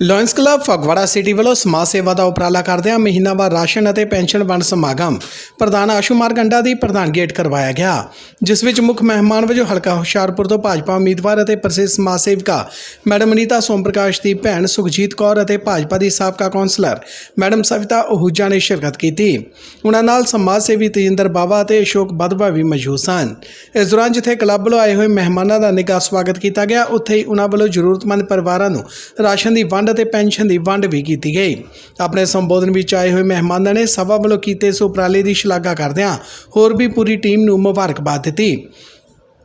Lions club Phagwara city ਵੱਲੋਂ ਸਮਾਜ ਸੇਵਾ ਦਾ ਉਪਰਾਲਾ ਕਰਦਿਆਂ ਮਹੀਨਾਵਾਰ ਰਾਸ਼ਨ ਅਤੇ ਪੈਨਸ਼ਨ ਵੰਡ ਸਮਾਗਮ ਪ੍ਰਧਾਨ ਆਸ਼ੂ ਮਾਰਗੰਡਾ ਦੀ ਪ੍ਰਧਾਨਗੀ ਹੇਠ ਕਰਵਾਇਆ ਗਿਆ, ਜਿਸ ਵਿੱਚ ਮੁੱਖ ਮਹਿਮਾਨ ਵਜੋਂ ਹਲਕਾ ਹੁਸ਼ਿਆਰਪੁਰ ਤੋਂ ਭਾਜਪਾ ਉਮੀਦਵਾਰ ਅਤੇ ਪ੍ਰਸਿੱਧ ਸਮਾਜ ਸੇਵਿਕਾ ਮੈਡਮ ਅਨੀਤਾ ਸੋਮ ਪ੍ਰਕਾਸ਼ ਦੀ ਭੈਣ ਸੁਖਜੀਤ ਕੌਰ ਅਤੇ ਭਾਜਪਾ ਦੀ ਸਾਬਕਾ ਕੌਂਸਲਰ ਮੈਡਮ ਸਵਿਤਾ ਉਹੂਜਾ ਨੇ ਸ਼ਿਰਕਤ ਕੀਤੀ। ਉਹਨਾਂ ਨਾਲ ਸਮਾਜ ਸੇਵੀ ਤੇਜਿੰਦਰ ਬਾਵਾ ਅਤੇ ਅਸ਼ੋਕ ਬਦਵਾ ਵੀ ਮੌਜੂਦ ਸਨ। ਇਸ ਦੌਰਾਨ ਜਿੱਥੇ ਕਲੱਬ ਵੱਲੋਂ ਆਏ ਹੋਏ ਮਹਿਮਾਨਾਂ ਦਾ ਨਿੱਘਾ ਸਵਾਗਤ ਕੀਤਾ ਗਿਆ, ਉੱਥੇ ਹੀ ਉਹਨਾਂ ਵੱਲੋਂ ਜ਼ਰੂਰਤਮੰਦ ਪਰਿਵਾਰਾਂ ਨੂੰ ਰਾਸ਼ਨ ਦੀ ਵੰਡ ਅਤੇ ਪੈਨਸ਼ਨ ਦੀ ਵੰਡ ਵੀ ਕੀਤੀ ਗਈ। ਆਪਣੇ ਸੰਬੋਧਨ ਵਿੱਚ ਆਏ ਹੋਏ ਮਹਿਮਾਨਾਂ ਨੇ ਸਭਾ ਵੱਲੋਂ ਕੀਤੇ ਇਸ ਉਪਰਾਲੇ ਦੀ ਸ਼ਲਾਘਾ ਕਰਦਿਆਂ ਹੋਰ ਵੀ ਪੂਰੀ ਟੀਮ ਨੂੰ ਮੁਬਾਰਕਬਾਦ ਦਿੱਤੀ।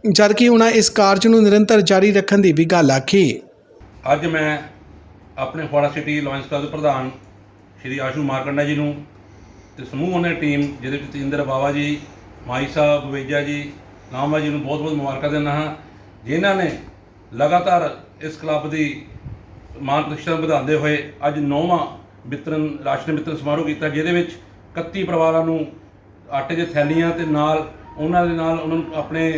ਜਦਕਿ ਉਹਨਾਂ ਇਸ ਕਾਰਜ ਨੂੰ ਨਿਰੰਤਰ ਜਾਰੀ ਰੱਖਣ ਦੀ ਵੀ ਗੱਲ ਆਖੀ। ਅੱਜ ਮੈਂ ਆਪਣੇ ਫੁਆੜਾ ਸਿਟੀ ਲਾਇਨਸ ਕਲੱਬ ਦੇ ਪ੍ਰਧਾਨ ਸ਼੍ਰੀ ਆਸ਼ੂ ਮਾਰਕੰਡਾ ਜੀ ਨੂੰ ਤੇ ਸਮੂਹ ਉਹਨਾਂ ਦੀ ਟੀਮ ਜਿਹਦੇ ਵਿੱਚ ਤੇਂਦਰ ਬਾਵਾ ਜੀ, ਮਾਈ ਸਾਹਿਬ, ਬਵੇਜਾ ਜੀ ਨਾਮਾ ਜੀ ਨੂੰ ਬਹੁਤ ਬਹੁਤ ਮੁਬਾਰਕਾਂ ਦਿੰਦਾ ਹਾਂ। ਜਿਨ੍ਹਾਂ ਨੇ ਲਗਾਤਾਰ ਇਸ ਕਲੱਬ ਦੀ ਮਾਨ ਪ੍ਰਤੀਸ਼ਤਾ ਵਧਾਉਂਦੇ ਹੋਏ ਅੱਜ ਨੌਵਾਂ ਵਿਤਰਨ ਰਾਸ਼ਨ ਵਿਤਰਨ ਸਮਾਰੋਹ ਕੀਤਾ ਜਿਹਦੇ ਵਿੱਚ 31 ਪਰਿਵਾਰਾਂ ਨੂੰ ਆਟੇ ਦੀਆਂ ਥੈਲੀਆਂ ਤੇ ਨਾਲ ਉਹਨਾਂ ਦੇ ਨਾਲ ਉਹਨਾਂ ਨੂੰ ਆਪਣੇ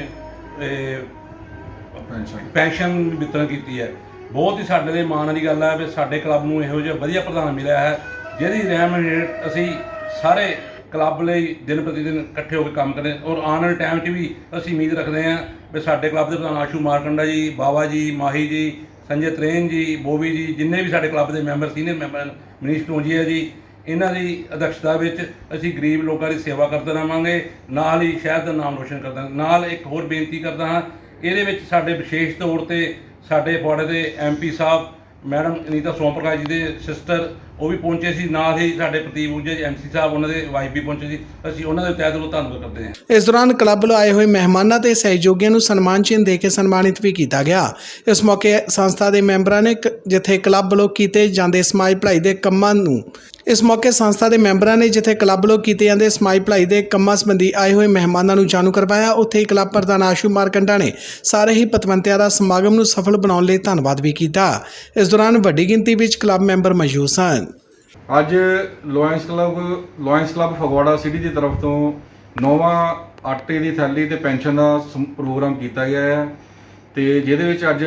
ਪੈਨਸ਼ਨ ਵਿਤਰਨ ਕੀਤੀ ਹੈ। ਬਹੁਤ ਹੀ ਸਾਡੇ ਲਈ ਮਾਣ ਵਾਲੀ ਗੱਲ ਹੈ ਵੀ ਸਾਡੇ ਕਲੱਬ ਨੂੰ ਇਹੋ ਜਿਹਾ ਵਧੀਆ ਪ੍ਰਧਾਨ ਮਿਲਿਆ ਹੈ ਜਿਹਦੀ ਰਹਿਮਤ ਅਸੀਂ ਸਾਰੇ ਕਲੱਬ ਲਈ ਦਿਨ ਪ੍ਰਤੀ ਦਿਨ ਇਕੱਠੇ ਹੋ ਕੇ ਕੰਮ ਕਰਦੇ ਔਰ ਆਉਣ ਵਾਲੇ ਟਾਈਮ 'ਚ ਵੀ ਅਸੀਂ ਉਮੀਦ ਰੱਖਦੇ ਹਾਂ ਵੀ ਸਾਡੇ ਕਲੱਬ ਦੇ ਪ੍ਰਧਾਨ ਆਸ਼ੂ ਮਾਰਕੰਡਾ ਜੀ ਬਾਵਾ ਜੀ ਮਾਹੀ ਜੀ ਸੰਜੇ ਤਰੇਨ ਜੀ, ਬੋਬੀ ਜੀ, ਜਿੰਨੇ ਵੀ ਸਾਡੇ ਕਲੱਬ ਦੇ member senior member, Manish Tongia ji, ਇਹਨਾਂ ਦੀ ਅਧਿਕਸ਼ਤਾ ਵਿੱਚ ਅਸੀਂ ਗਰੀਬ ਲੋਕਾਂ ਦੀ ਸੇਵਾ ਕਰਦੇ ਰਹਾਂਗੇ, ਨਾਲ ਹੀ ਸ਼ਹਿਰ ਦਾ ਨਾਮ ਰੋਸ਼ਨ ਕਰਦਾ ਨਾਲ ਇੱਕ ਹੋਰ ਬੇਨਤੀ ਕਰਦਾ ਹਾਂ, ਇਹਦੇ ਵਿੱਚ ਸਾਡੇ ਵਿਸ਼ੇਸ਼ ਤੌਰ ਤੇ ਸਾਡੇ ਫੁਆੜੇ ਦੇ ਐਮਪੀ ਸਾਹਿਬ ਮੈਡਮ ਅਨੀਤਾ ਸੋਮ ਪ੍ਰਕਾਸ਼ ਜੀ ਦੇ ਸਿਸਟਰ ਉਹ ਵੀ ਪਹੁੰਚੇ ਸੀ, ਨਾਲ ਹੀ ਸਾਡੇ ਪ੍ਰਦੀਪ ਊਜਾ ਐਮਸੀ ਸਾਹਿਬ, ਉਹਨਾਂ ਦੇ ਵਾਈਫ ਵੀ ਪਹੁੰਚੇ ਸੀ। ਅਸੀਂ ਉਹਨਾਂ ਦੇ ਤਹਿ ਦਿਲੋਂ ਧੰਨਵਾਦ ਕਰਦੇ ਹਾਂ। ਇਸ ਦੌਰਾਨ ਕਲੱਬ ਵੱਲੋਂ ਆਏ ਹੋਏ ਮਹਿਮਾਨਾਂ ਤੇ ਸਹਿਯੋਗੀਆਂ ਨੂੰ ਸਨਮਾਨ ਚਿੰਨ੍ਹ ਦੇ ਕੇ ਸਨਮਾਨਿਤ ਵੀ ਕੀਤਾ ਗਿਆ। ਇਸ ਮੌਕੇ ਸੰਸਥਾ ਦੇ ਮੈਂਬਰਾਂ ਨੇ ਕ- ਜਿੱਥੇ ਕਲੱਬ ਵੱਲੋਂ ਕੀਤੇ ਜਾਂਦੇ ਸਮਾਜ ਭਲਾਈ ਦੇ ਕੰਮਾਂ ਨੂੰ ਇਸ ਮੌਕੇ ਸੰਸਥਾ ਦੇ ਮੈਂਬਰਾਂ ਨੇ ਜਿੱਥੇ ਕਲੱਬ ਵੱਲੋਂ ਕੀਤੇ ਜਾਂਦੇ ਸਮਾਜ ਭਲਾਈ ਦੇ ਕੰਮਾਂ ਸੰਬੰਧੀ ਆਏ ਹੋਏ ਮਹਿਮਾਨਾਂ ਨੂੰ ਜਾਣੂ ਕਰਵਾਇਆ, ਉੱਥੇ ਹੀ ਕਲੱਬ ਪ੍ਰਧਾਨ ਆਸ਼ੂ ਮਾਰਕੰਡਾ ਨੇ ਸਾਰੇ ਹੀ ਪਤਵੰਤਿਆਂ ਦਾ ਸਮਾਗਮ ਨੂੰ ਸਫਲ ਬਣਾਉਣ ਲਈ ਧੰਨਵਾਦ ਵੀ ਕੀਤਾ। ਇਸ ਦੌਰਾਨ ਵੱਡੀ ਗਿਣਤੀ ਵਿੱਚ ਕਲੱਬ ਮੈਂਬਰ ਮੌਜੂਦ ਸਨ। ਅੱਜ lions club lions club Phagwara city ਦੀ ਤਰਫ ਤੋਂ ਨੌਵਾਂ ਆਟੇ ਦੀ ਥੈਲੀ ਤੇ ਪੈਨਸ਼ਨ ਦਾ ਸਮ- ਪ੍ਰੋਗਰਾਮ ਕੀਤਾ ਗਿਆ ਹੈ ਤੇ ਜਿਹਦੇ ਵਿੱਚ ਅੱਜ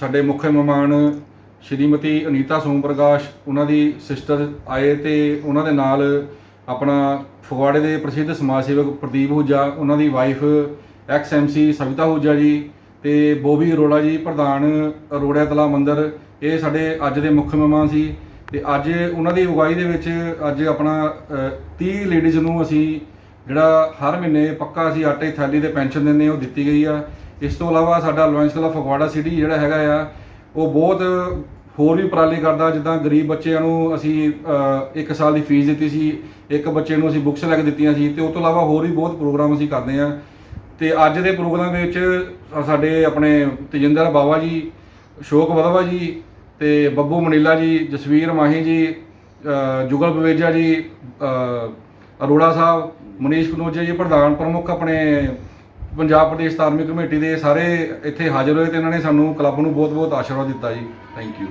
ਸਾਡੇ ਮੁੱਖ ਮਹਿਮਾਨ ਸ਼੍ਰੀਮਤੀ ਅਨੀਤਾ ਸੋਮ ਪ੍ਰਕਾਸ਼ ਉਹਨਾਂ ਦੀ ਸਿਸਟਰ ਆਏ ਤੇ ਉਹਨਾਂ ਦੇ ਨਾਲ ਆਪਣਾ ਫਗਵਾੜੇ ਦੇ ਪ੍ਰਸਿੱਧ ਸਮਾਜ ਸੇਵਕ ਪ੍ਰਦੀਪ ਹੂਜਾ ਉਹਨਾਂ ਦੀ wife ex MC Savita Hooja ji ਤੇ ਬੋਬੀ ਅਰੋੜਾ ਜੀ ਪ੍ਰਧਾਨ ਅਰੋੜਾ ਤਲਾ ਮੰਦਰ ਇਹ ਸਾਡੇ ਅੱਜ ਦੇ ਮੁੱਖ ਮਹਿਮਾਨ ਸੀ ਤੇ ਅੱਜ ਉਹਨਾਂ ਦੀ ਅਗਵਾਈ ਦੇ ਵਿੱਚ ਅੱਜ ਆਪਣਾ ਅ, 30 ਲੇਡੀਜ਼ ਨੂੰ ਅਸੀਂ ਜਿਹੜਾ ਹਰ ਮਹੀਨੇ ਪੱਕਾ ਅਸੀਂ ਆਟੇ ਥੈਲੀ ਤੇ ਪੈਨਸ਼ਨ ਦਿੰਦੇ ਹਾਂ ਉਹ ਦਿੱਤੀ ਗਈ ਆ। ਇਸ ਤੋਂ ਇਲਾਵਾ ਸਾਡਾ ਲਾਇਨਸ ਕਲੱਬ ਫਗਵਾੜਾ ਸਿਟੀ ਜਿਹੜਾ ਹੈਗਾ ਆ ਉਹ ਬਹੁਤ ਹੋਰ ਵੀ ਉਪਰਾਲੇ ਕਰਦਾ, ਜਿੱਦਾਂ ਗਰੀਬ ਬੱਚਿਆਂ ਨੂੰ ਅਸੀਂ ਇੱਕ ਸਾਲ ਦੀ ਫੀਸ ਦਿੱਤੀ ਸੀ, ਇੱਕ ਬੱਚੇ ਨੂੰ ਅਸੀਂ ਬੁੱਕਸ ਲੈ ਕੇ ਦਿੱਤੀਆਂ ਸੀ, ਤੇ ਉਸ ਤੋਂ ਇਲਾਵਾ ਹੋਰ ਵੀ ਬਹੁਤ ਪ੍ਰੋਗਰਾਮ ਅਸੀਂ ਕਰਦੇ ਆ ਤੇ ਅੱਜ ਦੇ ਪ੍ਰੋਗਰਾਮ ਵਿੱਚ ਸਾਡੇ ਆਪਣੇ ਤੇਜਿੰਦਰ ਬਾਵਾ ਜੀ, ਅਸ਼ੋਕ ਵਧਵਾ ਜੀ, ਤੇ ਬੱਬੂ ਮਨੀਲਾ ਜੀ, ਜਸਵੀਰ ਮਾਹੀ ਜੀ ਜੁਗਲ ਬਵੇਜਾ ਜੀ ਅਰੋੜਾ ਸਾਹਿਬ, ਮਨੀਸ਼ ਕਨੋਜੇ ਜੀ, ਪ੍ਰਧਾਨ ਪ੍ਰਮੁੱਖ ਆਪਣੇ ਪੰਜਾਬ ਪ੍ਰਦੇਸ਼ ਧਾਰਮਿਕ ਕਮੇਟੀ ਦੇ ਸਾਰੇ ਇੱਥੇ ਹਾਜ਼ਰ ਹੋਏ ਤੇ ਇਹਨਾਂ ਨੇ ਸਾਨੂੰ ਕਲੱਬ ਨੂੰ ਬਹੁਤ-ਬਹੁਤ ਆਸ਼ੀਰਵਾਦ ਦਿੱਤਾ ਜੀ। Thank you